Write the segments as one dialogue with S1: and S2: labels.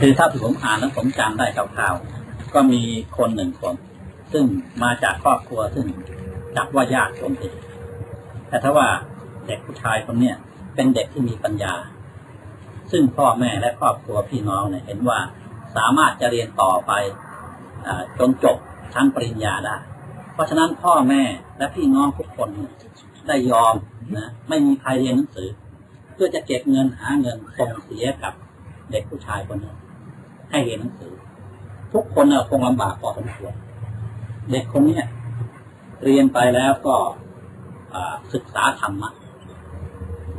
S1: คือถ้าผมอ่านแล้วผมจำได้คร่าวๆก็มีคนหนึ่งคน ซึ่งมาจากครอบครัวซึ่งจับว่ายากจนติดแต่ถ้าว่าเด็กผู้ชายคนเนี้ยเป็นเด็กที่มีปัญญา ซึ่งพ่อแม่และครอบครัวพี่น้องเนี่ยเห็นว่าสามารถจะเรียนต่อไปอจนจบชั้นปริญญาได้ เพราะฉะนั้นพ่อแม่และพี่น้องทุกคนได้ยอมนะไม่มีใครเรียนหนังสือ เพื่อจะเก็บเงินหาเงินส่งเสียกับเด็กผู้ชายคนนี้ ให้เรียนหนังสือ ทุกคนน่ะคงลำบากพอสมควรเด็กคนนี้เรียนไปแล้วก็ศึกษาธรรมะ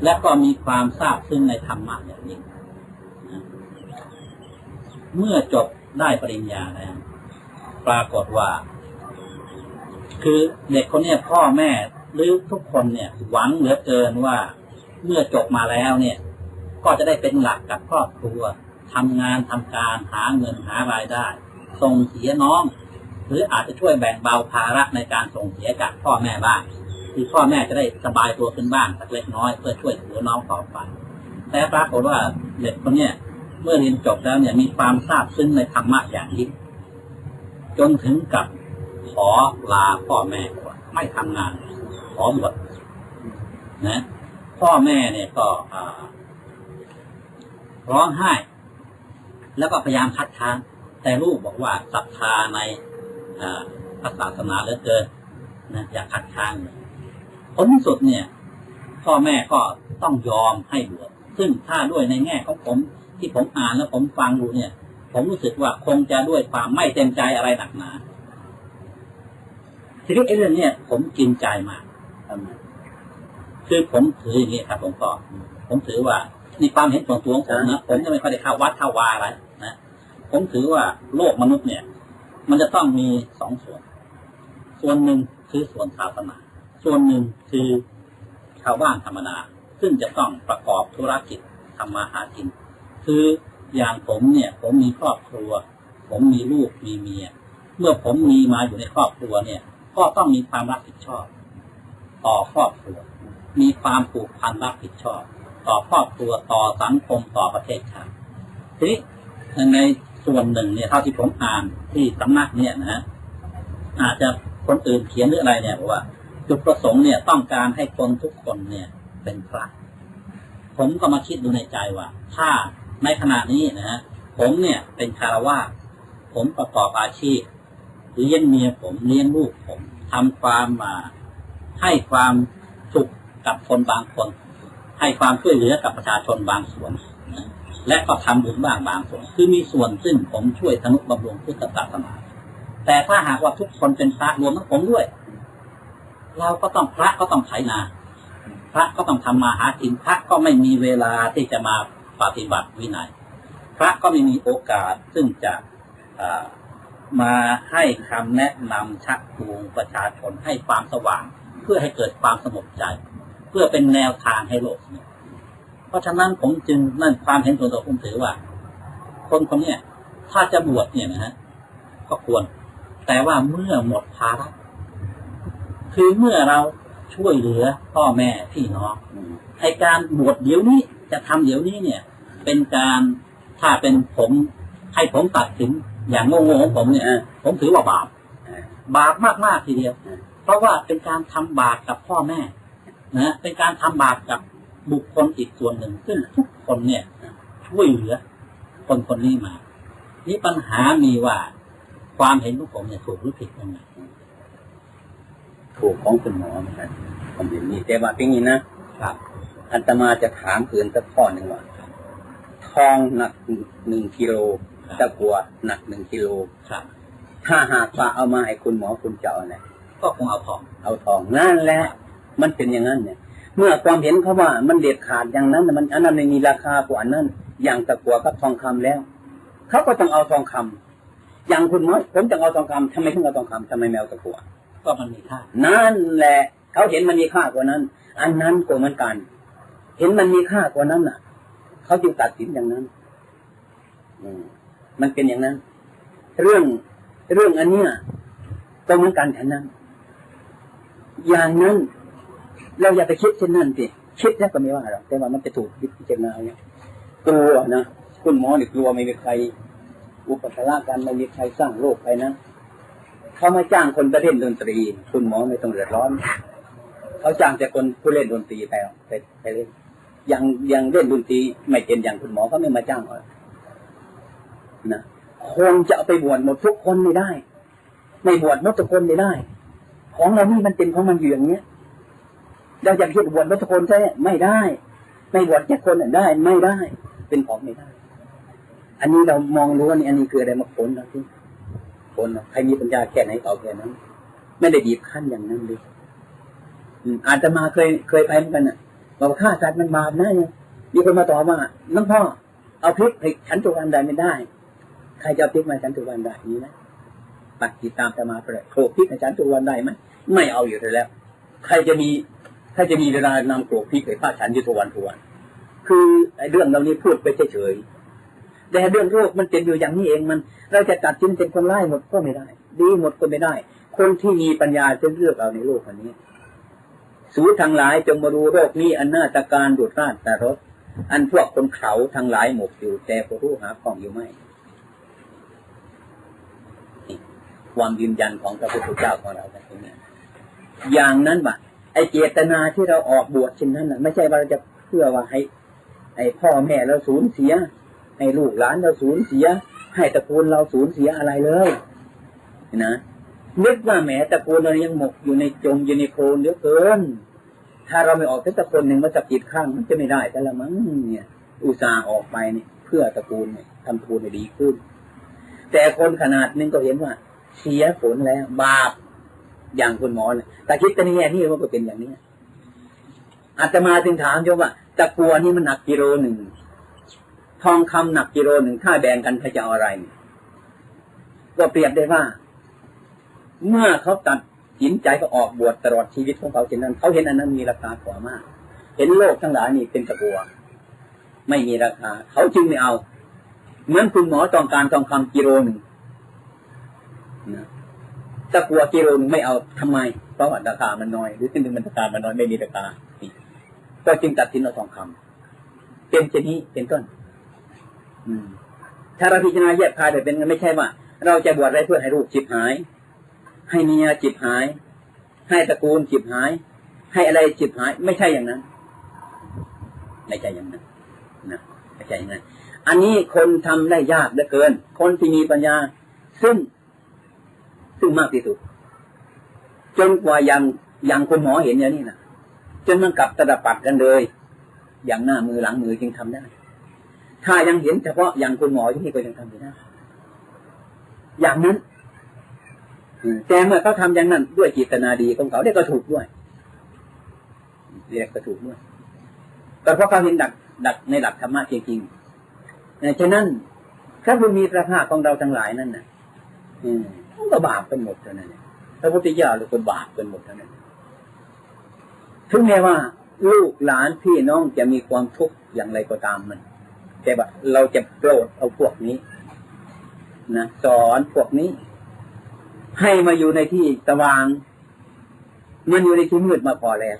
S1: และก็มีความทราบซึ้งในธรรมะอย่างยิ่งเมื่อจบได้ปริญญาแล้วปรากฏว่า คือเด็กคนนี้พ่อแม่หรือทุกคนเนี่ย หวังเหลือเกินว่า เมื่อจบมาแล้วเนี่ย ก็จะได้เป็นหลักกับครอบครัว ทำงานทำการหาเงินหารายได้ ส่งเสียน้อง หรืออาจจะช่วยแบ่งเบาภาระในการส่งเสียจากพ่อแม่บ้างที่พ่อแม่จะได้สบายตัวขึ้นบ้างสักเล็กน้อยเพื่อช่วยเหลือน้องต่อไปแต่ปรากฏว่าเด็กคนเนี้ยเมื่อเรียนจบแล้วเนี่ยมีความทราบซึ้งในธรรมะอย่างยิ่งจนถึงกับขอลาพ่อแม่ว่าไม่ทำงาน ขอบวชนะ พ่อแม่เนี่ยก็ร้องไห้ แล้วก็พยายามคัดค้านแต่ลูกบอกว่าศรัทธาในอ่าพระศาสนาเหลือเกินนะอย่าคัดค้านผลที่สุดเนี่ยพ่อแม่ก็ต้องยอมให้บวชซึ่งถ้าด้วยในแง่ของผมที่ผมอ่านแล้วผมฟังดูเนี่ย ผมรู้สึกว่าคงจะด้วยความไม่เต็มใจอะไรหนักหนาทีนี้ไอ้เรื่องเนี้ยผมกินใจมากคือผมถืออย่างนี้ครับหลวงพ่อผมถือว่า ในความเห็นส่วนตัวของผมนะผมจะไม่ค่อยได้เข้าวัดเข้าวาอะไรนะผมถือว่าโลกมนุษย์เนี่ย มันจะต้องมีสองส่วน ส่วนหนึ่งคือส่วนศาสนาส่วนหนึ่งคือชาวบ้านธรรมดาซึ่งจะต้องประกอบธุรกิจทำมาหากิน คืออย่างผมเนี่ย ผมมีครอบครัว ผมมีลูกมีเมีย เมื่อผมมีมาอยู่ในครอบครัวเนี่ย ก็ต้องมีความรับผิดชอบ ต่อครอบครัว มีความผูกพันรับผิดชอบ ต่อครอบครัวต่อสังคมต่อประเทศชาติทีนี้ในส่วนหนึ่งเนี่ยเท่าที่ผมอ่านที่สำนักเนี่ยนะฮะอาจจะคนอื่นเขียนหรืออะไรเนี่ยบอกว่าจุดประสงค์เนี่ยต้องการให้คนทุกคนเนี่ยเป็นพระผมก็มาคิดดูในใจว่า ถ้าในขณะนี้นะฮะผมเนี่ยเป็นคารวาผมประกอบอาชีพเลี้ยงเมียผมเลี้ยงลูกผมทำความมาให้ความสุขกับคนบางคน ให้ความช่วยเหลือกับประชาชนบางส่วนนะและก็ทำบุญบ้างบางส่วน คือมีส่วนซึ่งผมช่วยทนุบำรุงพุทธศาสนาแต่ถ้าหากว่าทุกคนเป็นพระรวมทั้งผมด้วย เราก็ต้องพระก็ต้องไถนา พระก็ต้องทำมาหากินพระก็ไม่มีเวลาที่จะมาปฏิบัติวินัย พระก็ไม่มีโอกาสซึ่งจะมาให้คำแนะนำชักจูงประชาชนให้ความสว่าง เพื่อให้เกิดความสงบใจ เพื่อเป็นแนวทางให้โลกเนี่ยเพราะฉะนั้นผมจึงนั่นความเห็นส่วนตัวผมถือว่า คนคนนี้ถ้าจะบวชเนี่ยนะฮะก็ควร แต่ว่าเมื่อหมดภาระคือเมื่อเราช่วยเหลือพ่อแม่พี่น้องไอการบวชเดี๋ยวนี้จะทำเดี๋ยวนี้เนี่ย เป็นการถ้าเป็นผมให้ผมตัดสินอย่างโง่ๆของผมเนี่ยผมถือว่าบาปบาปมากๆทีเดียว เพราะว่าเป็นการทำบาปกับพ่อแม่ นะเป็นการทำบาปกับบุคคลอีกส่วนหนึ่ง ซึ่งทุกคนเนี่ยช่วยเหลือ คนคนนี้มา นี่ปัญหามีว่าความเห็นของผมเนี่ยถูกหรือผิดยังไง
S2: ถูกของคุณหมอเหมือนกันผมเห็นนี่แต่ว่าเป็นอย่างนี้นะครับอัตมาจะถามเกินสักข้อหนึ่งว่าทองหนักหนึ่งกิโลตะกัวหนักหนึ่งกิโล
S1: ครับ
S2: ถ้าหากว่าเอามาให้คุณหมอคุณจะเอาอะไร
S1: ก็คงเอาทอง
S2: เอาทองนั่นแหละ มันเป็นอย่างนั้นเนี่ย เมื่อความเห็นเขาว่ามันเด็ดขาดอย่างนั้นน่ะมันอันนั้นไม่มีราคากว่าอันนั้น อย่างตะกัวกับทองคำแล้วเขาก็ต้องเอาทองคำอย่างคุณหมอผมจะเอาทองคำทำไมถึงเอาทองคำทำไมไม่เอาตะกัว
S1: ก็มันมีค่า
S2: นั่นแหละเขาเห็นมันมีค่ากว่านั้น อันนั้นก็เหมือนกัน เห็นมันมีค่ากว่านั้นน่ะเขาจึงตัดสินอย่างนั้น อืมมันเป็นอย่างนั้น เรื่องเรื่องอันเนี้ยก็เหมือนกันฉันนั้น อย่างนั้น เราอย่าไปคิดเช่นนั้นสิคิดแล้วก็ไม่ว่าหรอกแต่ว่ามันจะถูกพิจารณาเนี่ยกลัวนะคุณหมอเนี่ยกลัวไม่มีใคร อุปสรรคกันไม่มีใครสร้างโรคใครนะเขามาจ้างคนไปเล่นดนตรี คุณหมอไม่ต้องเดือดร้อน เขาจ้างแต่คนผู้เล่นดนตรีไปไปไปเล่นยังยังเล่นดนตรีไม่เป็นอย่างคุณหมอเขาไม่มาจ้างหรอกนะคงจะไปบวชหมดทุกคนไม่ได้ ไม่บวชหมดทุกคนไม่ได้ ของเรานี่มันเป็นของมันอยู่อย่างเนี้ย เราจะคิดบวชหมดทุกคนใช่ไม่ได้ ไม่บวชแค่คนได้ไม่ได้ เป็นของไม่ได้ อันนี้เรามองรู้ว่านี่อันนี้คืออะไรมาผลนะที่ผลใครมีปัญญาแค่ไหนเอาแค่นั้น ไม่ได้บีบขั้นอย่างนั้นเลยอืมอาจจะมาเคยเคยไปเหมือนกันน่ะบอกว่าฆ่าสัตว์มันบาปนะเนี่ยมีคนมาต่อว่าน้องพ่อเอาพริกให้ฉันทุกวันได้ไม่ได้ ใครจะเอาพริกมาฉันทุกวันได้มีไหมปักกีตามจะมาเปรตโขลกพริกให้ฉันทุกวันได้ไหมไม่เอาอยู่แล้ว ใครจะมี ใครจะมีเวลานำโขลกพริกไปฆ่าฉันอยู่ทุกวันทุกวันคือไอ้เรื่องเรานี้พูดไปเฉยๆแต่เรื่องโรคมันเป็นอยู่อย่างนี้เองมัน เราจะตัดสินเป็นคนไล่หมดก็ไม่ได้ ดีหมดก็ไม่ได้ คนที่มีปัญญาจะเลือกเอาในโลกอันนี้ สูทั้งหลายจงมารู้โรคนี้อันน่าตะการดุดราดแต่รถอันพวกคนเขาทั้งหลายหมกอยู่แต่ผู้รู้หาของอยู่ไม่ความยืนยันของพระพุทธเจ้าของเราแบบนี้อย่างนั้นบ่ะ ไอเจตนาที่เราออกบวชเช่นนั้นน่ะไม่ใช่ว่าเราจะเพื่อว่าให้ไอพ่อแม่เราสูญเสีย ให้ลูกหลานเราสูญเสีย ให้ตระกูลเราสูญเสียอะไรเลยนะนึกว่าแหมตระกูลเรายังหมกอยู่ในจมอยู่ในโคลนเหลือเกิน ถ้าเราไม่ออกสักตระกูลหนึ่งมาจับจิตข้างมันจะไม่ได้แต่ละมั้งเนี่ย อุตส่าห์ออกไปเนี่ยเพื่อตระกูลเนี่ยทำตระกูลให้ดีขึ้น แต่คนขนาดนึงก็เห็นว่า เสียผลแล้ว บาป อย่างคุณหมอเนี่ยแต่คิดกันในแง่นี้ว่าก็เป็นอย่างนี้อาตมาจึงถามโยมว่าตะกัวนี่มันหนักกิโลหนึ่งทองคำหนักกิโลหนึ่งถ้าแบ่งกันใครจะเอาอะไร ก็เปรียบได้ว่า เมื่อเขาตัดสินใจก็ออกบวชตลอดชีวิตของเขาเช่นนั้นเขาเห็นอันนั้นมีราคากว่ามาก เห็นโลกทั้งหลายนี่เป็นตะกัว ไม่มีราคา เขาจึงไม่เอา เหมือนคุณหมอต้องการทองคำกิโลหนึ่งนะ ตะกัวกิโลนึงไม่เอาทำไม เพราะว่าราคามันน้อย หรือสิ่หนึ่งมันราคามันน้อยไม่มีราคาก็จึงตัดสินเอาทองคำเป็นเช่นนี้เป็นต้น อืม ถ้าเราพิจารณาแยกคาแบบเป็นไม่ใช่ว่า เราจะบวชอะไว้เพื่อให้ลูกจิบหาย ให้เมียจิบหาย ให้ตระกูลจิบหาย ให้อะไรจิบหาย ไม่ใช่อย่างนั้นไม่ใช่อย่างนั้นนะไม่ใช่อย่างนั้นอันนี้คนทำได้ยากเหลือเกิน คนที่มีปัญญา ซึ่ง ซึ่งมากที่สุด จนกว่าอย่างอย่างคนหมอเห็นอย่างนี้นะจนมันกลับตะปัดกันเลย อย่างหน้ามือหลังมือจึงทำได้ ถ้ายังเห็นเฉพาะอย่างคุณหมอที่นี่ก็ยังทำไม่ได้ อย่างนั้นแต่เมื่อเขาทำอย่างนั้นด้วยจิตนาดีของเขาได้ก็ถูกด้วยเรียกก็ถูกด้วยแต่เพราะเขาเห็นดักดักในหลักธรรมะจริงๆฉะนั้นพระบุญมีพระภาคของเราทั้งหลายนั่นนะอืม มันก็บาปกันหมดเท่านั้นเองพระพุทธเจ้าเราคนบาปกันหมดเท่านั้นถึงแม้ว่า ลูกหลานพี่น้องจะมีความทุกข์อย่างไรก็ตามมัน แต่ว่าเราจะโปรดเอาพวกนี้นะสอนพวกนี้ ให้มาอยู่ในที่สว่าง มันอยู่ในที่มืดมาพอแล้ว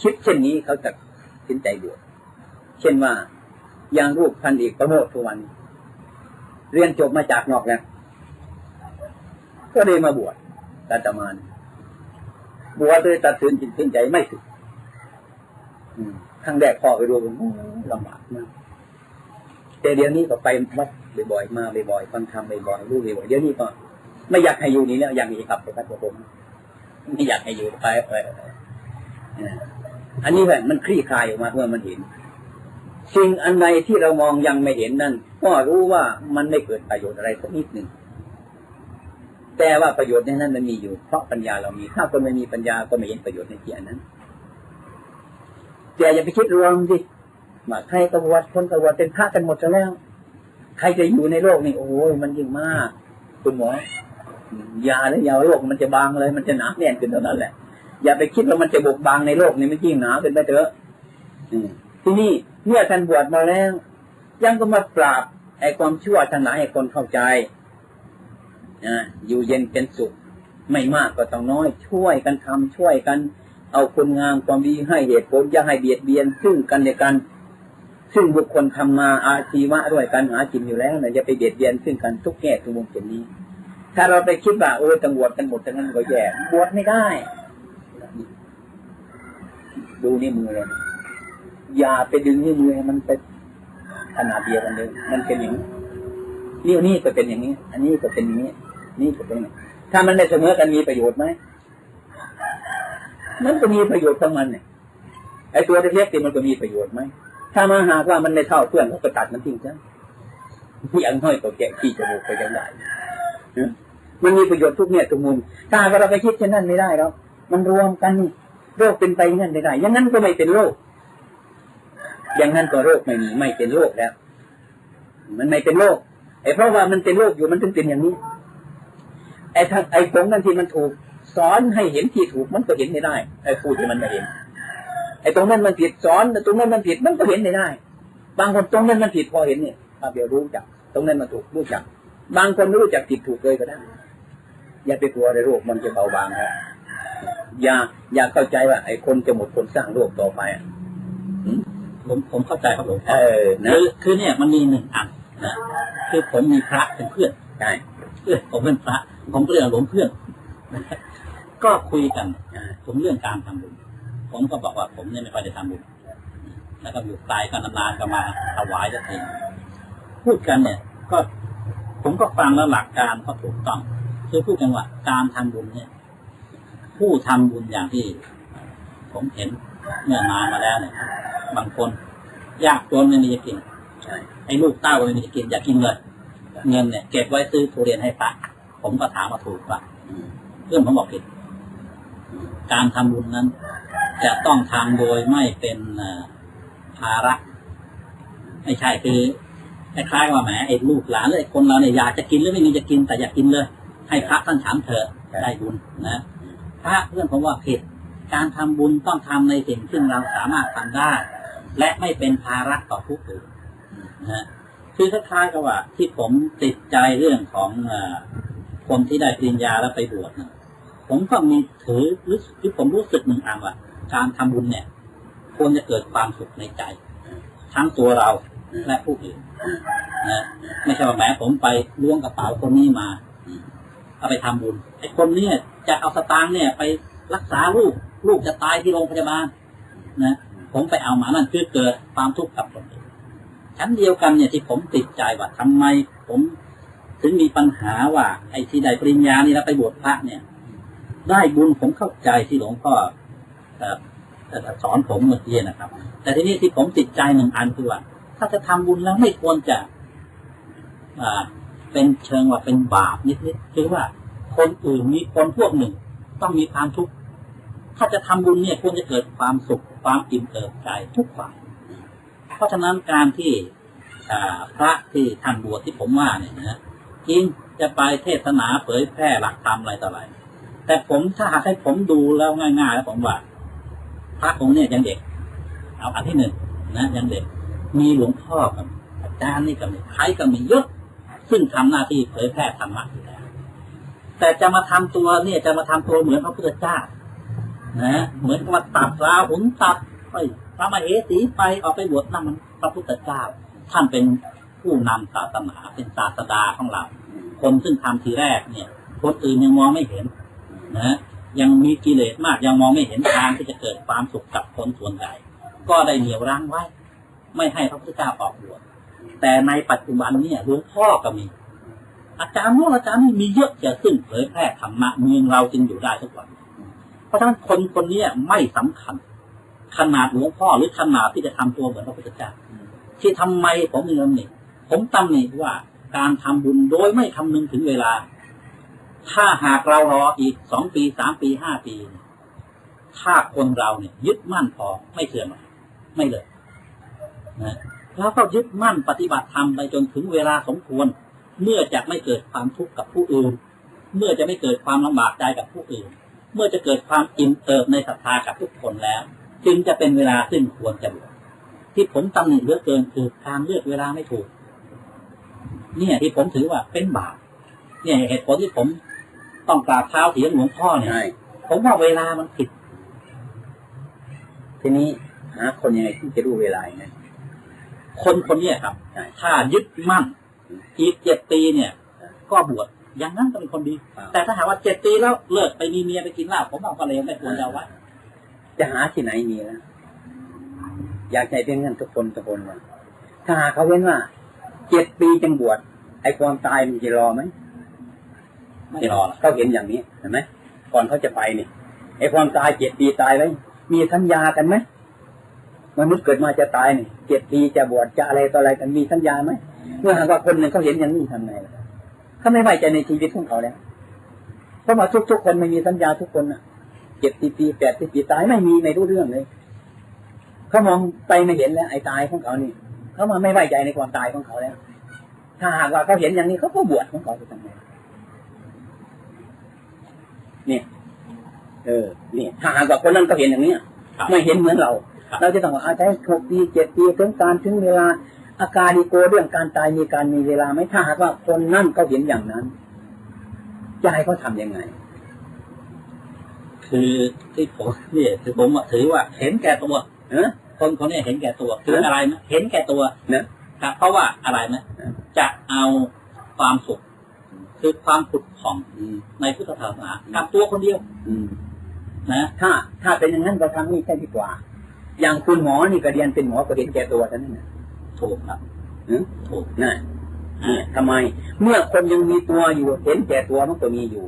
S2: คิดเช่นนี้เขาจะสินใจบวชเช่นว่าอย่างรูปพันเอกประโมททุกวัน เรียนจบมาจากนอกแล้วก็เลยมาบวชอาตมานบวชเลยตัดสินจิตสินใจไม่ถึงครั้งแรกพ่อไปดูผมลำบากมากแต่เดี๋ยวนี้ก็ไปวัดบ่อยๆมาบ่อยๆฟังธรรมบ่อยๆรู้บ่อยๆเดี๋ยวนี้ก็ ไม่อยากให้อยู่นี่แล้วอยากมีกลับไปพัดผมไม่อยากให้อยู่ไปไปอันนี้แหละมันคลี่คลายออกมาเมื่อมันเห็น สิ่งอันใดที่เรามองยังไม่เห็นนั่น ก็รู้ว่ามันไม่เกิดประโยชน์อะไรสักนิดหนึ่งแต่ว่าประโยชน์ในนั้นมันมีอยู่ เพราะปัญญาเรามี ถ้าคนไม่มีปัญญาก็ไม่เห็นประโยชน์ในที่อันนั้นแต่อย่าไปคิดรวมดิว่าใครกบวชคนกบวชเป็นพระกันหมดแล้ว ใครจะอยู่ในโลกนี่โอ้ยมันยิ่งมาก คุณหมอยาแล้วยาโลกมันจะบางเลย มันจะหนาแน่นขึ้นเท่านั้นแหละ อย่าไปคิดว่ามันจะบกบางในโลกนี่มันยิ่งหนาขึ้นไปเถอะที่นี่เมื่อท่านบวชมาแล้ว ยังก็มาปราบไอ้ความชั่วทั้งหลาให้คนเข้าใจนะอยู่เย็นเป็นสุข ไม่มากก็ต้องน้อย ช่วยกันทำช่วยกัน เอาคุณงามความดีให้เหตุผลอย่าให้เบียดเบียน ซึ่งกันและกัน ซึ่งบุคคลทำมาอาชีวะด้วยกันหากินอยู่แล้วเนี่ยจะไปเบียดเบียนซึ่งกันทุกแง่ทุกมุมเช่นนี้ ถ้าเราไปคิดว่าโอ้ยตังบวชกันหมดทั้งนั้นก็แย่บวชไม่ได้ ดูนี่มือเลยอย่าไปดึงนี่มือให้มันไป ขนาดเดียวกันเลย มันเป็นอย่างนี้นี่ก็เป็นอย่างนี้ อันนี้ก็เป็นอย่างนี้ นี่ก็เป็นอย่างนี้ถ้ามันไม่เสมอกันมีประโยชน์ไหมมันก็มีประโยชน์ของมันเนี่ยไอ้ตัวเล็กๆนี่มันก็มีประโยชน์ไหมถ้ามาหากว่ามันไม่เท่าเพื่อนก็ตัดมันทิ้งซะอย่างน้อยก็แกะขี้จมูกไปยังได้มันมีประโยชน์ทุกเนี่ยทุกมุมถ้าเราไปคิดเช่นนั้นไม่ได้หรอกมันรวมกันโรคเป็นไปงั้นไม่ได้ย่างนั้นก็ไม่เป็นโรค อย่างนั้นก็โรคไม่มีไม่เป็นโรคแล้ว มันไม่เป็นโรคไอ้เพราะว่ามันเป็นโรคอยู่มันถึงเป็นอย่างนี้ ไอ้ทางไอ้ตรงนั้นที่มันถูกสอนให้เห็นที่ถูกมันก็เห็นไม่ได้ไอ้พูดที่มันไม่เห็น ไอ้ตรงนั้นมันผิดสอนตรงนั้นมันผิดมันก็เห็นไม่ได้ บางคนตรงนั้นมันผิดพอเห็นเนี่ยเดี๋ยวรู้จัก ตรงนั้นมันถูกรู้จัก บางคนไม่รู้จักผิดถูกเลยก็ได้ อย่าไปกลัวในโรคมันจะเบาบางครับอย่าอย่าเข้าใจว่าไอ้คนจะหมดคนสร้างโรคต่อไปอะ
S1: ผมผมเข้าใจครับหลวงพ่
S2: เอ
S1: อ
S2: อนะ
S1: คือคือเนี่ยมันมีหนึ่งอันนะคือผมมีพระเป็นเพื่อน
S2: ใช่
S1: เพื่อนผมเป็นพระ ผมก็เรียกหลวงเพื่อนนะครับก็คุยกัน
S2: อ่า
S1: ผมเรื่องการทำบุญผมก็บอกว่าผมเนี่ยไม่ค่อยได้ทำบุญแล้วก็อยู่ไกลก็นานๆก็มาถวายสักทีพูดกันเนี่ย ก็ผมก็ฟังแล้วหลักการก็ถูกต้องคือพูดกันว่าการทำบุญเนี่ย ผู้ทำบุญอย่างที่ ผมเห็น เมื่อนานมาแล้วเนี่ยบางคนยากจนไม่มีจะกิน
S2: ใช่
S1: ไอ้ลูกเต้าก็ไม่มีจะกินอยากกินเลยเงินเนี่ยเก็บไว้ซื้อทุเรียนให้พระผมก็ถามมาถูกป่ะ
S2: อืม
S1: เรื่องผมบอกผิดการทำบุญนั้น จะต้องทำโดยไม่เป็นเอ่อภาระไม่ใช่คือคล้ายๆว่าแหมไอ้ลูกหลานเลยคนเราเนี่ยอยากจะกินหรือไม่มีจะกินแต่อยากกินเลย ให้พระท่านฉันเถอะได้บุญนะพระเพื่อนผมว่าผิด การทำบุญต้องทำในสิ่งซึ่งเราสามารถทำได้ และไม่เป็นภาระต่อผู้อื่นนะฮะคือคล้ายๆกับว่า ที่ผมติดใจเรื่องของอคนที่ได้ปริญญาแล้วไปบวชนะผมก็มีถือรู้สึกที่ผมรู้สึกหนึ่งอันว่า การทำบุญเนี่ย ควรจะเกิดความสุขในใจ ทั้งตัวเราและผู้อื่นนะไม่ใช่ว่าแหมผมไปล้วงกระเป๋าคนนี้มา เอาไปทำบุญไอ้คนเนี้จะเอาสตางค์เนี่ยไปรักษาลูก ลูกจะตายที่โรงพยาบาลนะผมไปเอามานั่นคือเกิดความทุกข์กับคนอื่นชั้นเดียวกันเนี่ยที่ผมติดใจว่าทำไม ผมถึงมีปัญหาว่า ไอ้ที่ได้ปริญญานี่แล้วไปบวชพระเนี่ย ได้บุญผมเข้าใจที่หลวงพ่อสอนผมเมื่อกี้นะครับ แต่ทีนี้ที่ผมติดใจหนึ่งอันคือว่าถ้าจะทำบุญแล้วไม่ควรจะ อ่า เป็นเชิงว่าเป็นบาปนิดๆคือว่า คนอื่นมีคนพวกหนึ่ง ต้องมีความทุกข์ ถ้าจะทำบุญเนี่ยควรจะเกิดความสุขความอิ่มเอิบใจทุกฝ่าย เพราะฉะนั้นการที่พระที่ท่านบวชที่ผมว่าเนี่ยนะจริงจะไปเทศนาเผยแพร่หลักธรรมอะไรต่ออะไร แต่ผมถ้าหากให้ผมดูแล้วง่ายๆแล้วผมว่า พระองค์เนี่ยยังเด็ก เอาอันที่หนึ่งนะยังเด็ก มีหลวงพ่อกับอาจารย์นี่ก็มีใครก็มีเยอะซึ่งทำหน้าที่เผยแพร่ธรรมะอยู่แล้วแต่จะมาทำตัวเนี่ยจะมาทำตัวเหมือนพระพุทธเจ้า นะเหมือนกับว่าตัดราหุนตัดไปพระมเหสีไปออกไปบวชนั่นมันพระพุทธเจ้า ท่านเป็นผู้นำศาสนาเป็นศาสดาของเรา คนซึ่งทำทีแรกเนี่ยคนอื่นยังมองไม่เห็นนะยังมีกิเลสมากยังมองไม่เห็นทางที่จะเกิดความสุขกับคนส่วนใหญ่ก็ได้เหนี่ยวรั้งไว้ ไม่ให้พระพุทธเจ้าออกบวชแต่ในปัจจุบันเนี่ยหลวงพ่อก็มี อาจารย์โน้นอาจารย์นี่มีเยอะแยะซึ่งเผยแพร่ธรรมะเมืองเราจึงอยู่ได้ทุกวัน เพราะฉะนั้นคนคนนี้ไม่สำคัญ ขนาดหลวงพ่อหรือขนาดที่จะทำตัวเหมือนพระพุทธเจ้าที่ทำไมผมมีตำหนิผมตำหนิว่าการทำบุญโดยไม่คำนึงถึงเวลา ถ้าหากเรารออีกสองปีสามปีห้าปี ถ้าคนเราเนี่ย ยึดมั่นพอไม่เสื่อมไม่เลยนะแล้วก็ยึดมั่นปฏิบัติธรรมไปจนถึงเวลาสมควร เมื่อจะไม่เกิดความทุกข์กับผู้อื่น เมื่อจะไม่เกิดความลำบากใจกับผู้อื่น เมื่อจะเกิดความอิ่มเอิบในศรัทธากับทุกคนแล้ว จึงจะเป็นเวลาซึ่งควรจะบวชที่ผมตำหนิเหลือเกินคือการเลือกเวลาไม่ถูก เนี่ยที่ผมถือว่าเป็นบาปเนี่ยเหตุผลที่ผมต้องกราบเท้าเถียงหลวงพ่อเนี่ย
S2: ใช่
S1: ผมว่าเวลามันผิด
S2: ทีนี้หาคนยังไงที่จะรู้เวลาอย่างนั้น
S1: คนคนเนี้ยครับ
S2: ใช่
S1: ถ้ายึดมั่น
S2: อืม
S1: อีกเจ็ดปีเนี่ย ก็บวช อย่างนั้นก็เป็นคนดี
S2: ครับ
S1: แต่ถ้าหากว่าเจ็ดปีแล้วเลิกไปมีเมียไปกินเหล้าผมว่าก็เลยไม่ควรจะเอาไว้
S2: จะหาที่ไหนมีแล้วอยากใจเพียงนั้นทุกคนทุกคนว่าถ้าหากเขาเว้นว่าเจ็ดปีจังบวชไอ้ความตายมันจะรอไหม
S1: ไม่รอหรอก
S2: เขาเห็นอย่างนี้เห็นไหมก่อนเขาจะไปนี่ไอ้ความตายเจ็ดปีตายไว้มีสัญญากันไหมมนุษย์เกิดมาจะตายนี่เจ็ดปีจะบวชจะอะไรต่ออะไรกันมีสัญญาไหมเมื่อหากว่าคนหนึ่งเขาเห็นอย่างนี้ทำไงล่ะ เขาไม่ไว้ใจในชีวิตของเขาแล้วเพราะว่าทุกๆคนไม่มีสัญญาทุกคนน่ะเจ็ดปีแปดปีตายไม่มีไม่รู้เรื่องเลยเขามองไปไม่เห็นแล้ว ไอ้ตายของเขานี่เขามาไม่ไว้ใจในความตายของเขาแล้ว ถ้าหากว่าเขาเห็นอย่างนี้เขาก็บวชของเขาไปทำไงเนี่ยเออเนี่ยถ้าหากว่าคนนั้นก็เห็นอย่างเนี้ยไม่เห็นเหมือนเรา เราจะต้องว่าอาใช้หกปีเจ็ดปีถึงการถึงเวลา อาการดีโกเรื่องการตายมีการมีเวลาไหมถ้าหากว่าคนนั่นก็เห็นอย่างนั้นจะให้เขาทำยังไง
S1: คือที่ผมเนี่ยคือผมอะถือว่า เห็นแก่ตัว
S2: เออ
S1: คนคนเนี้เห็นแก่ตัวคือ
S2: เอออ
S1: อะไรไหมเห็นแก่ตัว
S2: เนอะ
S1: ครับเพราะว่าอะไรไหม
S2: เออ
S1: จะเอาความสุข คือความผุดผ่อง
S2: อืม
S1: ในพุทธศาสนากับตัวคนเดียว
S2: อืม
S1: นะ
S2: ถ้า ถ้าเป็นอย่างนั้นเราทำนี่แค่ดีกว่า อย่างคุณหมอนี่ก็เรียนเป็นหมอก็เห็นแก่ตัวเท่านั้นนะ
S1: ถูกครับ
S2: เออ
S1: ถูก
S2: น่ะเนี่ยทำไม เมื่อคนยังมีตัวอยู่เห็นแก่ตัวมันก็มีอยู่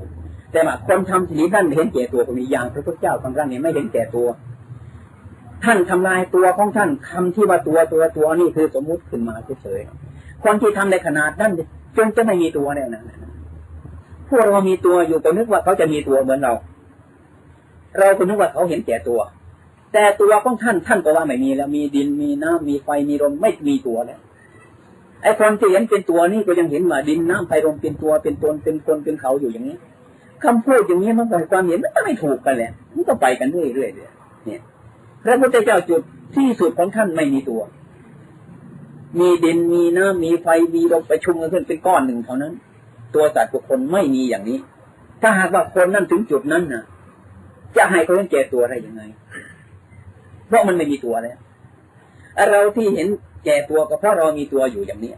S2: แต่ว่าคนทำสิ่งนี้ท่านเห็นแก่ตัวก็มีอย่างพระพุทธเจ้าของท่านเนี่ยไม่เห็นแก่ตัว ท่านทำลายตัวของท่านคำที่ว่าตัวตัวตัวนี่คือสมมุติขึ้นมาเฉยๆคนที่ทำในขนาดนั้นจนจะไม่มีตัวเนี่ยนะพวกเรามีตัวอยู่ก็นึกว่าเขาจะมีตัวเหมือนเรา เราก็นึกว่าเขาเห็นแก่ตัว แต่ตัวของท่านท่านก็ว่าไม่มีแล้วมีดินมีน้ำมีไฟมีลมไม่มีตัวแล้วไอ้คนที่เห็นเป็นตัวนี่ก็ยังเห็นว่าดินน้ำไฟลมเป็นตัวเป็นตนเป็นคนเป็นเขาอยู่อย่างนี้คำพูดอย่างนี้มันก็ความเห็นมันก็ไม่ถูกกันแหละมันก็ไปกันเรื่อยๆเลยเนี่ยพระพุทธเจ้าจุดที่สุดของท่านไม่มีตัว มีดินมีน้ำมีไฟมีลมประชุมกันขึ้นเป็นก้อนหนึ่งเท่านั้น ตัวสัตว์บุคคลไม่มีอย่างนี้ ถ้าหากว่าคนนั้นถึงจุดนั้นนะจะให้เขาเห็นแก่ตัวได้ยังไง เพราะมันไม่มีตัวแล้วเราที่เห็นแก่ตัวก็เพราะเรามีตัวอยู่อย่างนี้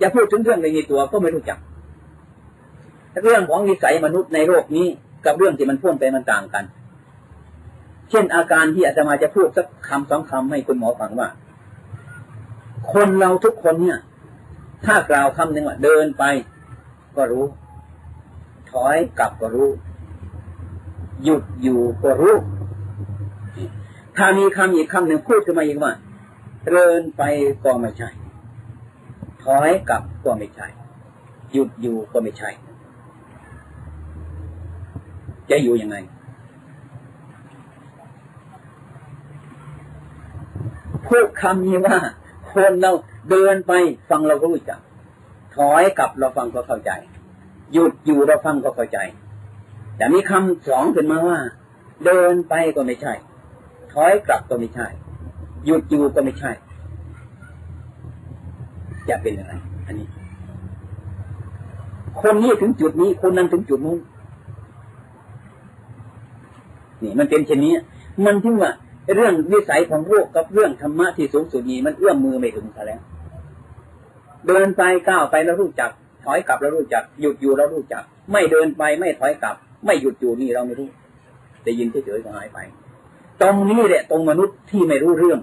S2: จะพูดถึงเรื่องไม่มีตัวก็ไม่รู้จัก เรื่องของนิสัยมนุษย์ในโลกนี้กับเรื่องที่มันพ่วงไปมันต่างกัน เช่นอาการที่อาตมาจะพูดสักคำสองคำให้คุณหมอฟังว่า คนเราทุกคนเนี่ย ถ้ากล่าวคำหนึ่งว่าเดินไป ก็รู้ ถอยกลับก็รู้ หยุดอยู่ก็รู้ ถ้ามีคำอีกคำหนึ่งพูดขึ้นมาอีกว่าเดินไปก็ไม่ใช่ ถอยกลับก็ไม่ใช่ หยุดอยู่ก็ไม่ใช่ จะอยู่ยังไง พูดคำนี้ว่า คนเราเดินไปฟังเราก็รู้จัก ถอยกลับเราฟังก็เข้าใจ หยุดอยู่เราฟังก็เข้าใจ แต่มีคำสองขึ้นมาว่า เดินไปก็ไม่ใช่ อยกลับก็ไม่ใช่ หยุดอยู่ก็ไม่ใช่ จะเป็นอะไร อันนี้ คนนี้ถึงจุดนี้ คนนั้นถึงจุดนู้นนี่ มันเป็นเช่นนี้ มันถึงว่าเรื่องวิสัยของโลกกับเรื่องธรรมะที่สูงสุดนี้มันเอื้อมมือไม่ถึงซะแล้ว เดินไปก้าวไปแล้วรู้จัก ถอยกลับแล้วรู้จัก หยุดอยู่แล้วรู้จัก ไม่เดินไปไม่ถอยกลับ ไม่หยุดอยู่นี่เราไม่รู้ได้ยินเฉยๆก็หายไป ตรงนี้แหละตรงมนุษย์ที่ไม่รู้เรื่อง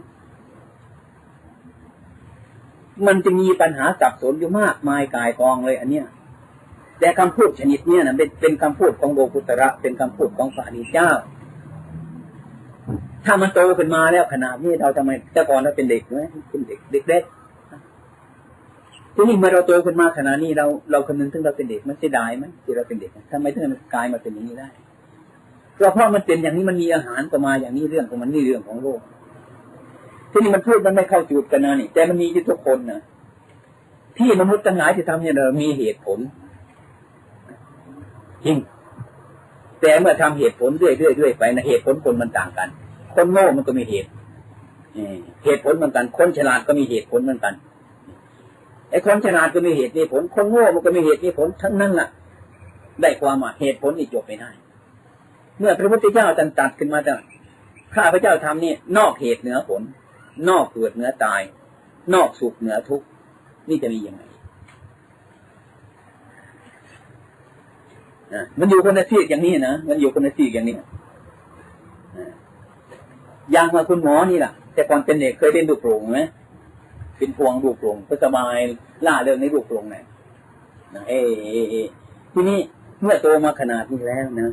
S2: มันจะมีปัญหาสับสนอยู่มากมายกายกองเลย อันเนี้ยแต่คำพูดชนิดเนี้ยนะเป็นเป็นคำพูดของโลกุตระ เป็นคำพูดของพระอริเจ้า ถ้ามันโตขึ้นมาแล้วขนาดนี้เราทำไมแต่ก่อนเราเป็นเด็กไหมเป็นเด็กเด็กเล็กทีนี้เมื่อเราโตขึ้นมาขนาดนี้เราเราคำนึงถึงเราเป็นเด็กมันเสียดายไหมที่เราเป็นเด็กทำไมถึงมันกลายมาเป็นอย่างนี้ได้ ก็เพราะมันเป็นอย่างนี้มันมีอาหารก็มาอย่างนี้เรื่องของมันนี่เรื่องของโลกที่นี่มันพูดมันไม่เข้าจุดกันนะนี่ แต่มันมีอยู่ทุกคนนะที่มนุษย์ทั้งหลายที่ทำเนี่ยเรามีเหตุผลจริงแต่เมื่อทำเหตุผลเรื่อยๆเรื่อยไปนะเหตุผลคนมันต่างกัน คนโง่มันก็มีเหตุเหตุผลเหมือนกัน คนฉลาดก็มีเหตุผลเหมือนกันไอ้คนฉลาดก็มีเหตุมีผล คนโง่มันก็มีเหตุมีผลทั้งนั้นล่ะ ได้ความว่าเหตุผลนี่จบไม่ได้ เมื่อพระพุทธเจ้าตรัสตัดขึ้นมาจะข้าพระเจ้าทำนี่นอกเหตุเหนือผล นอกเกิดเหนือตาย นอกสุขเหนือทุกข์นี่จะมียังไงอะมันอยู่คนละซีกอย่างนี้นะมันอยู่คนละซีกอย่างนี้อย่างมาคุณหมอนี่แหละแต่ก่อนเป็นเด็กเคยเล่นลูกโป่งไหมเป็นพวงลูกโป่งก็สบายล่าเริงในลูกโป่งไหนนะเอเอเอทีนี้เมื่อโตมาขนาดนี้แล้วนะ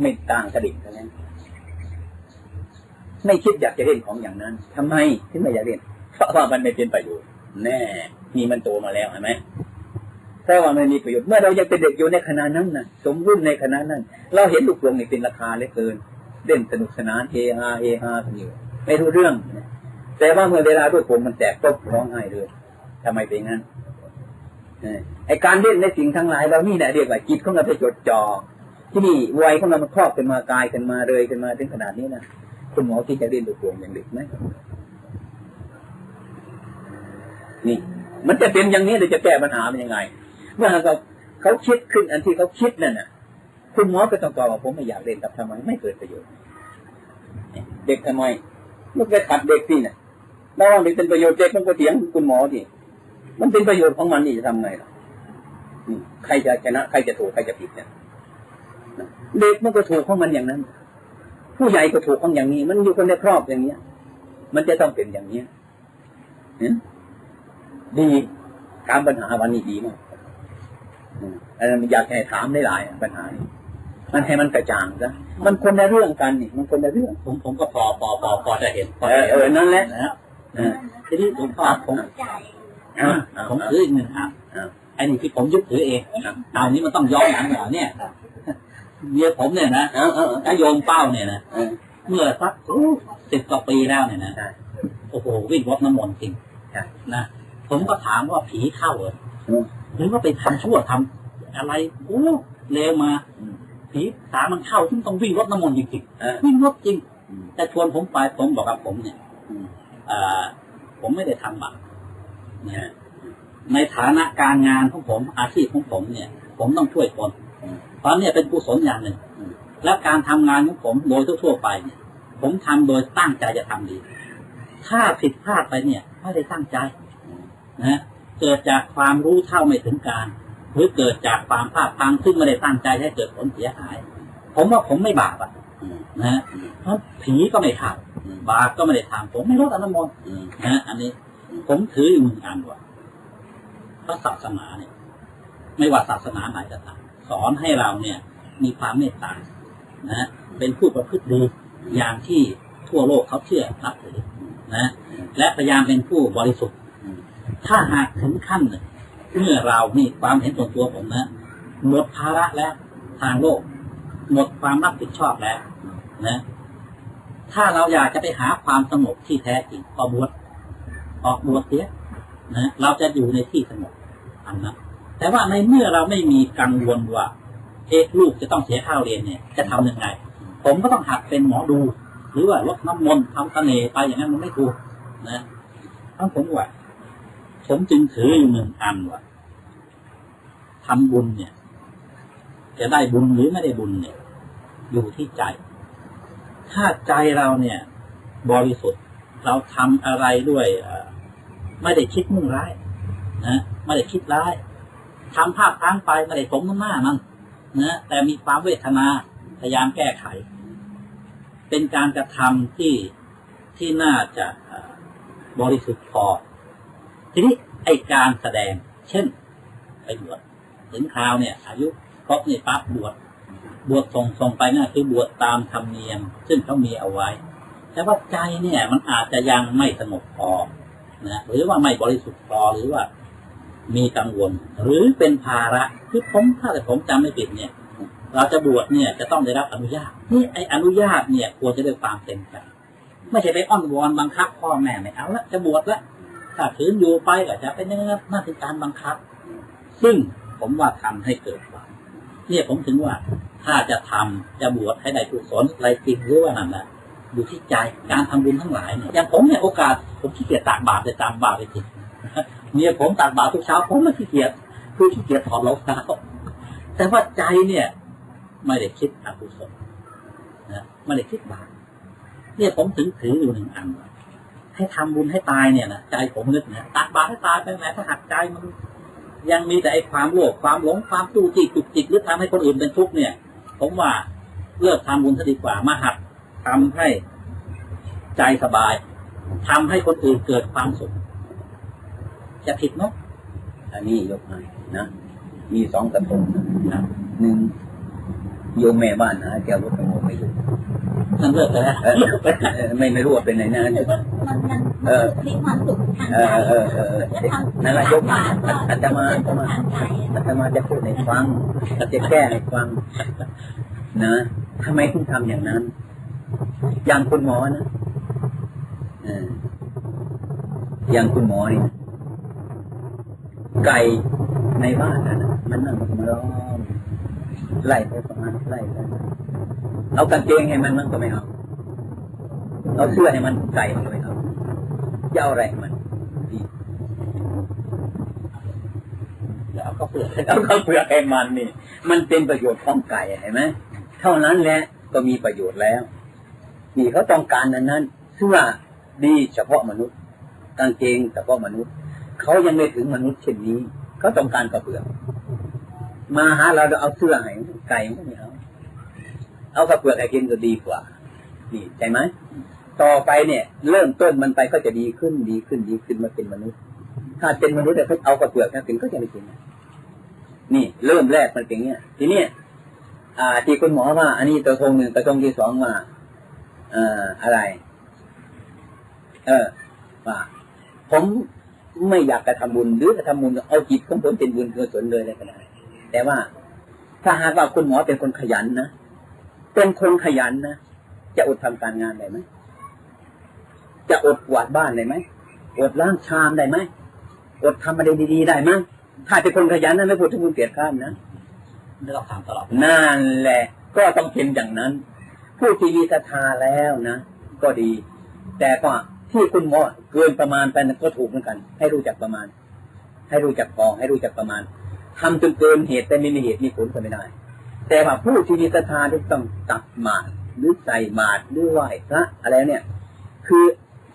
S2: ไม่ต่างกระดิ่งกันแล้วไม่คิดอยากจะเล่นของอย่างนั้นทำไมถึงไม่อยากเล่นเพราะว่ามันไม่เป็นประโยชน์ แน่นี่มันโตมาแล้วเห็นไหมถ้าว่ามันมีประโยชน์เมื่อเรายังเป็นเด็กอยู่ในขณะนั้นนะสมรุ่นในขณะนั้น เราเห็นลูกโป่งนี่เป็นราคาเหลือเกินเล่นสนุกสนานเฮฮาเฮฮากันอยู่ไม่รู้เรื่องแต่ว่าเมื่อเวลาลูกโป่งมันแตกก็ร้องไห้เลยทำไมเป็นงั้นไอการเล่นในสิ่งทั้งหลายเรานี่แหละเรียกว่าจิตของเราไปจดจ่อ ที่นี่วัยของเรามันครอบกันมากายกันมาเลยกันมาถึงขนาดนี้นะคุณหมอที่จะเล่นลูกโป่งอย่างเด็กไหมนี่ มันจะเป็นอย่างนี้เราจะแก้ปัญหามันยังไง เมื่อเขาเขาคิดขึ้นอันที่เขาคิดนั่นน่ะ คุณหมอก็ต้องตอบว่าผมไม่อยากเล่นกับทำไมไม่เกิดประโยชน์ เด็กทำไมมันไปขัดเด็กที่น่ะแล้วว่ามันเป็นประโยชน์เด็กมันก็เถียงคุณหมอที่มันเป็นประโยชน์ของมันนี่จะทำไงล่ะใครจะชนะใครจะถูกใครจะผิดเนี่ย เด็กมันก็ถูกของมันอย่างนั้น ผู้ใหญ่ก็ถูกของอย่างนี้ มันอยู่คนในครอบอย่างเนี้ย มันจะต้องเป็นอย่างเนี้ยเห็นดีการปัญหาวันนี้ดีมากอืมอันนั้นอยากให้ถามได้หลายๆปัญหานี้มันให้มันกระจ่างซะมันคนละเรื่องกันนี่ มันคนละเรื่อง
S1: ผมผมก็พอพอพอพอจะเห็นพอ
S2: เอ
S1: จะ
S2: อ
S1: เห็น
S2: เออนั่นแหละ
S1: นะฮะ
S2: เออ
S1: ทีนี้ผมก็ผม
S2: อ่าอ่า
S1: ผมถืออีกหนึ่งอะ
S2: อ่า
S1: ไอ้นี่ที่ผมยึดถือเอง
S2: ครับ
S1: เอานี้มันต้องย้อนหลังเหรอเนี่ย เมียผมเนี่ยนะ
S2: เออเออเออ
S1: ถ้าโยมเป้าเนี่ยนะ
S2: เออ
S1: เมื่อสักสิบกว่าปีแล้วเนี่ยนะ
S2: ใช่
S1: โอ้โหวิ่งรถน้ำมนต์จริง
S2: ใช่
S1: นะผมก็ถามว่าผีเข้าเหรอ
S2: อืม
S1: หรือว่าไปทำชั่วทำอะไรโอ้เลวมา
S2: อืม
S1: ผีสามันเข้าซึ่งต้องวิ่งรถน้ำมนต์จริง
S2: เออ
S1: ๆวิ่งรถจริง
S2: อืม
S1: แต่ชวนผมไปผมบอกกับผมเนี่ย
S2: อืม
S1: เอ่อผมไม่ได้ทำบาปนะฮะในฐานะการงานของผมอาชีพของผมเนี่ย ผมต้องช่วยคน
S2: อืม
S1: เพราะเนี่ยเป็นกุศลอย่างหนึ่ง แล้วการทำงานของผมโดยทั่วๆไปเนี่ย ผมทำโดยตั้งใจจะทำดี ถ้าผิดพลาดไปเนี่ยไม่ได้ตั้งใจนะเกิดจากความรู้เท่าไม่ถึงการ หรือเกิดจากความพลาดพลั้งซึ่งไม่ได้ตั้งใจให้เกิดผลเสียหาย ผมว่าผมไม่บาปอะนะเพราะผีก็ไม่ท
S2: อืมำ
S1: บาปก็ไม่ได้ทำผมไม่ลดอนุโมท
S2: อืม
S1: นะฮะอันนี้ ผมถืออยู่หนึ่งอันว่าพระศาสนาเนี่ย ไม่ว่าศาสนาไหนก็ตาม สอนให้เราเนี่ย มีความเมตตานะเป็นผู้ประพฤติดีอย่างที่ทั่วโลกเขาเชื่อนับถือนะและพยายามเป็นผู้บริสุทธิ์ ถ้าหากถึงขั้นหนึ่งเมื่อเรานี่ความเห็นส่วนตัวผมนะหมดภาระแล้วทางโลก หมดความรับผิดชอบแล้วนะถ้าเราอยากจะไปหาความสงบที่แท้จริงออกบวชออกบวชเสียนะเราจะอยู่ในที่สงบอันนั้น แต่ว่าในเมื่อเราไม่มีกังวลว่า เอ๊ะลูกจะต้องเสียข้าวเรียนเนี่ย จะทำยังไง ผมก็ต้องหัดเป็นหมอดู หรือว่าลดน้ำมนต์ทำเสน่ห์ไปอย่างนั้นมันไม่ถูกนะทั้งผมว่าผมจึงถืออยู่หนึ่งอันว่าทำบุญเนี่ย จะได้บุญหรือไม่ได้บุญเนี่ย อยู่ที่ใจ ถ้าใจเราเนี่ย บริสุทธิ์ เราทำอะไรด้วยไม่ได้คิดมุ่งร้ายนะไม่ได้คิดร้าย ทำภาพค้างไปไม่ได้สมน้ำหน้ามันนะแต่มีความเวทนาพยายามแก้ไข เป็นการกระทำที่ที่น่าจะบริสุทธิ์พอ ทีนี้ไอการแสดง เช่น ไปบวชถึงคราวเนี่ย อายุครบนี่ยปั๊บบวชบวชส่งส่งไปนั่นคือบวชตามธรรมเนียม ซึ่งเขามีเอาไว้ แต่ว่าใจเนี่ย มันอาจจะยังไม่สงบพอนะหรือว่าไม่บริสุทธิ์พอหรือว่า มีกังวล หรือเป็นภาระคือผมถ้าแต่ผมจำไม่ผิดเนี่ย เราจะบวชเนี่ยจะต้องได้รับอนุญาตนี่ไออนุญาตเนี่ยควรจะได้ความเต็มใจไม่ใช่ไปอ้อนวอนบังคับพ่อแม่ไม่เอาละจะบวชละถ้าถืนอยู่ไปก็จะเป็นอย่างนั้นนั่นคือการบังคับ ซึ่งผมว่าทำให้เกิดบาปเนี่ยผมถึงว่าถ้าจะทำจะบวชให้ได้กุศลอะไรจริงหรือว่านั่นแหละอยู่ที่ใจการทำบุญทั้งหลายเนี่ยอย่างผมเนี่ยโอกาสผมขี้เกียจตักบาตรจะตามบาปไปจริง เมียผมตักบาตรทุกเช้าผมไม่ขี้เกียจคือขี้เกียจถอดรองเท้าแต่ว่าใจเนี่ย ไม่ได้คิดอกุศลนะไม่ได้คิดบาปเนี่ยผมถึงถืออยู่หนึ่งอัน ให้ทำบุญให้ตายเนี่ยนะใจผมนึกนะตักบาตรให้ตายไปแม้ถ้าหักใจมัน ยังมีแต่ไอ้ความโลภความหลงความจู้จี้จุกจิกหรือทำให้คนอื่นเป็นทุกข์เนี่ย ผมว่าเลิกทำบุญซะดีกว่ามาหัดทำให้ใจสบายทำให้คนอื่นเกิดความสุข จะผิดเนาะ
S2: อันนี้ยกให้นะ มีสองกระทงนะหนึ่งโยมแม่บ้านหาแก้วรถขโมยไม่รู้
S1: นั่นเลิกไปแล้ว
S2: เออเออไม่ไม่รู้ว่าเป็นไหนนะ
S3: มันมันมันมีความสุขทาง
S2: เอ
S3: ใจ
S2: อเออเออเออ
S3: แล้วทำ
S2: นั่นแหละยกมาอาตมาอาต
S3: สุข
S2: มา
S3: ทางใจ
S2: อาตมาจะพูดให้ฟังจะแก้ให้ฟังนะทำไมถึงทำอย่างนั้น อย่างคุณหมอนะเอออย่างคุณหมอนี่นะ ไก่ในบ้านนะมันนั่งมาล้อมไล่ไปประมาณไล่ไปเอากางเกงให้มันมันก็ไม่เอาเอาเสื้อให้มันไก่มันก็ไม่เอาจะเอาอะไรมันดี
S1: แล้วเอาก็เปลือกให้
S2: เอาข้าวเปลือกให้มันนี่ มันเป็นประโยชน์ของไก่เห็นไหมเท่านั้นแหละก็มีประโยชน์แล้ว นี่เขาต้องการนั้นนั้นเสื้อดีเฉพาะมนุษย์ กางเกงเฉพาะมนุษย์ เขายังไม่ถึงมนุษย์เช่นนี้ เขาต้องการกระเปือกมาหาเราเราเอาเสื้อให้ไก่มันก็ไม่เอาเอากระเปือกให้กินก็ดีกว่า นี่ใช่ไหมต่อไปเนี่ย เริ่มต้นมันไปก็จะดีขึ้นดีขึ้นดีขึ้นมาเป็นมนุษย์ ถ้าเป็นมนุษย์เนี่เขาเอากระเปือกนะกินก็จะไม่กินนี่เริ่มแรกมันเป็นอย่างเงี้ยทีเนี้ยอ่า ที่คุณหมอว่า อันนี้กระทงหนึ่งกระทงที่สองมาอ่ออะไร เออว่าผม ไม่อยากจะทำบุญหรือจะทำบุญเอาจิตของผมเป็นบุญกุศลเลยเลยก็ได้แต่ว่าถ้าหากว่าคุณหมอเป็นคนขยันนะเป็นคนขยันนะจะอดทำการงานได้ไหมจะอดกวาดบ้านได้ไหมอดล้างชามได้ไหมอดทำอะไรดีๆได้ไหมถ้าเป็นคนขยันนะไม่พูดถึงบุญเกียรติข้ามนะ
S1: ไม่ต้องทำตลอด
S2: นั่นแหละ ก็ต้องเป็นอย่างนั้น ผู้ที่มีศรัทธาแล้วนะก็ดี แต่ก็ ที่คุณหมอเกินประมาณไปก็ถูกเหมือนกัน ให้รู้จักประมาณ ให้รู้จักพอให้รู้จักประมาณทำจนเกินเหตุแต่ไม่มีเหตุมีผลก็ไม่ได้ แต่ว่าผู้ที่มีศรัทธาที่ต้องตักหมาดหรือใส่หมาดหรือไหว้พระอะไรเนี่ย คือ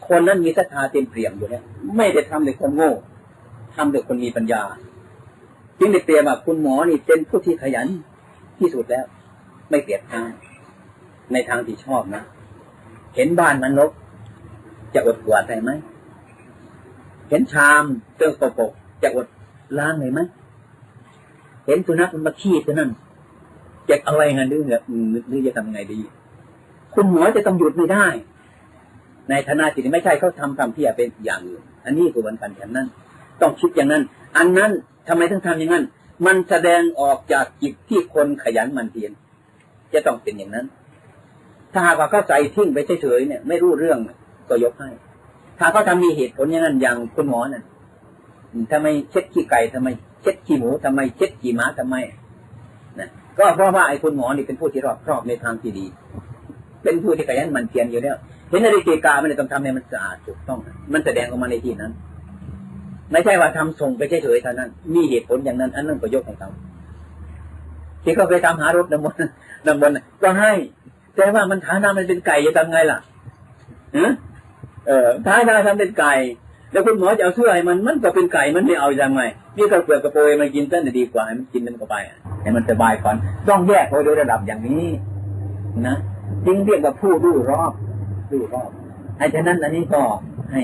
S2: คนนั้นมีศรัทธาเต็มเปี่ยมอยู่แล้วไม่ได้ทำโดยคนโง่ทำโดยคนมีปัญญาจึงได้เปรียบว่าคุณหมอนี่เป็นผู้ที่ขยันที่สุดแล้ว ไม่เกลียดทางในทางที่ชอบนะ เห็นบ้านมันรก จะอดกวาดได้ไหมเห็นชามเตื้องปกจะอดล้างได้ไหมเห็นสุนัขมันมาขี้ตัวนั่นจะเอาอะไรเงินหรือเนี่ยอืมหรือจะทำยังไงดี คุณหมอจะต้องหยุดไม่ได้ ในฐานะที่ไม่ใช่เขาทำทำที่เป็นอย่างอื่นอันนี้คือวันกันฉันนั้น ต้องคิดอย่างนั้น อันนั้นทำไมต้องทำอย่างนั้น มันแสดงออกจากจิตที่คนขยันมันเพียรจะต้องเป็นอย่างนั้น ถ้าหากว่าเข้าใจทิ้งไปเฉยๆเนี่ย ไม่รู้เรื่อง ก็ยกให้ ถ้าเขาทำมีเหตุผลอย่างนั้นอย่างคุณหมอนั่นอืมทำไมเช็ดขี้ไก่ทำไมเช็ดขี้หมูทำไมเช็ดขี้ม้าทำไมนะก็เพราะว่าไอ้คุณหมอนี่เป็นผู้ที่รอบครอบในทางที่ดี เป็นผู้ที่ขยันมันเพียรอยู่แล้วเห็นนาฬิกามันเลยต้องทำให้มันสะอาดถูกต้อง มันแสดงออกมาในที่นั้น ไม่ใช่ว่าทำส่งไปเฉยๆเท่านั้น มีเหตุผลอย่างนั้น อันนั้นก็ยกให้เขาที่เขาไปตามหารถน้ำมนต์น้ำมนต์ก็ให้ แต่ว่ามันฐานะมันเป็นไก่จะทำไงล่ะฮะ เออฐานะทำเป็นไก่ แล้วคุณหมอจะเอาเสื้อให้มันมันก็เป็นไก่มันไม่เอายังไงนี่ก็เปลือกกระโปรงมันกินเส้นดีกว่าให้มันกินมันก็ไปอะให้มันสบายก่อนต้องแยกโดยระดับอย่างนี้นะจึงเรียกว่าผู้รู้รอบรู้รอบไอ้ฉะนั้นอันนี้ก็ให้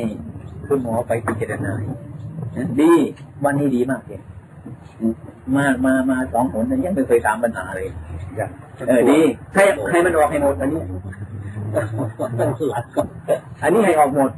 S2: คุณหมอไปพิจารณาดีวันนี้ดีมากเลยอืมมามามาสองผลยังไม่เคยถามปัญหาเลยเออดีให้ให้มันออกให้หมดอันนี้
S1: ต้องสลัดก่อน
S2: อันนี้ให้ออกหมด